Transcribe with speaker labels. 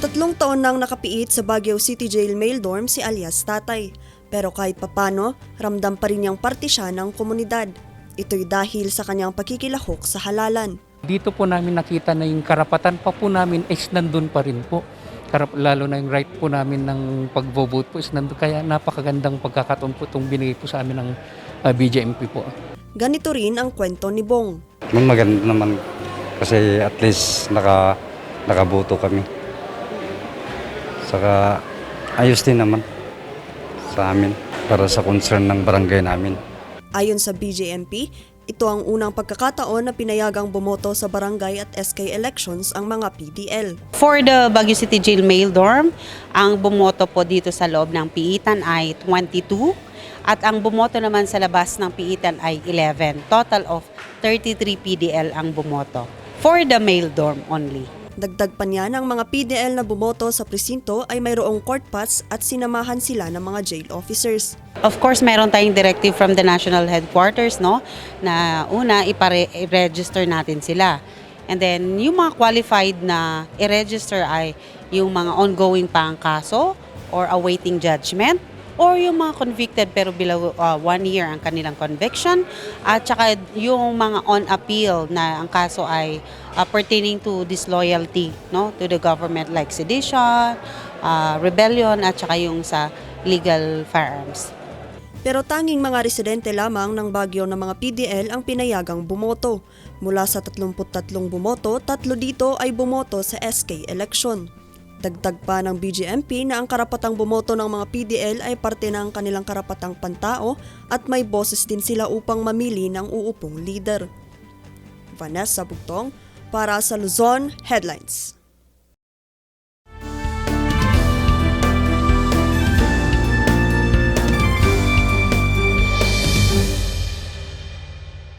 Speaker 1: Tatlong taon nang nakapiit sa Baguio City Jail Mail Dorm si alias Tatay. Pero kahit papano, ramdam pa rin niyang parte siya ng komunidad. Ito'y dahil sa kanyang pagkikilahok sa halalan.
Speaker 2: Dito po namin nakita na yung karapatan pa po namin is nandun pa rin po. Karap, lalo na yung right po namin ng pagbo-vote po is nandun. Kaya napakagandang pagkakataon po itong binigay po sa amin ng uh, BJMP po.
Speaker 1: Ganito rin ang kwento ni Bong.
Speaker 3: Maganda naman kasi at least naka, nakaboto kami. Saka ayos din naman sa amin para sa concern ng barangay namin.
Speaker 1: Ayon sa BJMP, ito ang unang pagkakataon na pinayagang bumoto sa barangay at SK elections ang mga PDL.
Speaker 4: For the Baguio City Jail Mail Dorm, ang bumoto po dito sa loob ng Piitan ay 22 at ang bumoto naman sa labas ng Piitan ay 11. Total of 33 PDL ang bumoto. For the mail dorm only.
Speaker 1: Dagdag pa niya ng mga PDL na bumoto sa presinto ay mayroong court pass at sinamahan sila ng mga jail officers.
Speaker 4: Of course, meron tayong directive from the national headquarters, no? Na una, ipare- i-register natin sila. And then, yung mga qualified na i-register ay yung mga ongoing pa ang kaso or awaiting judgment or yung mga convicted pero below uh, one year ang kanilang conviction at saka yung mga on appeal na ang kaso ay uh, pertaining to disloyalty no to the government like sedition, uh, rebellion at saka yung sa legal firearms.
Speaker 1: Pero tanging mga residente lamang ng Baguio ng mga PDL ang pinayagang bumoto. Mula sa 33 bumoto, tatlo dito ay bumoto sa SK election. Dagdag pa ng BGMP na ang karapatang bumoto ng mga PDL ay parte ng kanilang karapatang pantao at may boses din sila upang mamili ng uupong leader. Vanessa Bugtong para sa Luzon Headlines.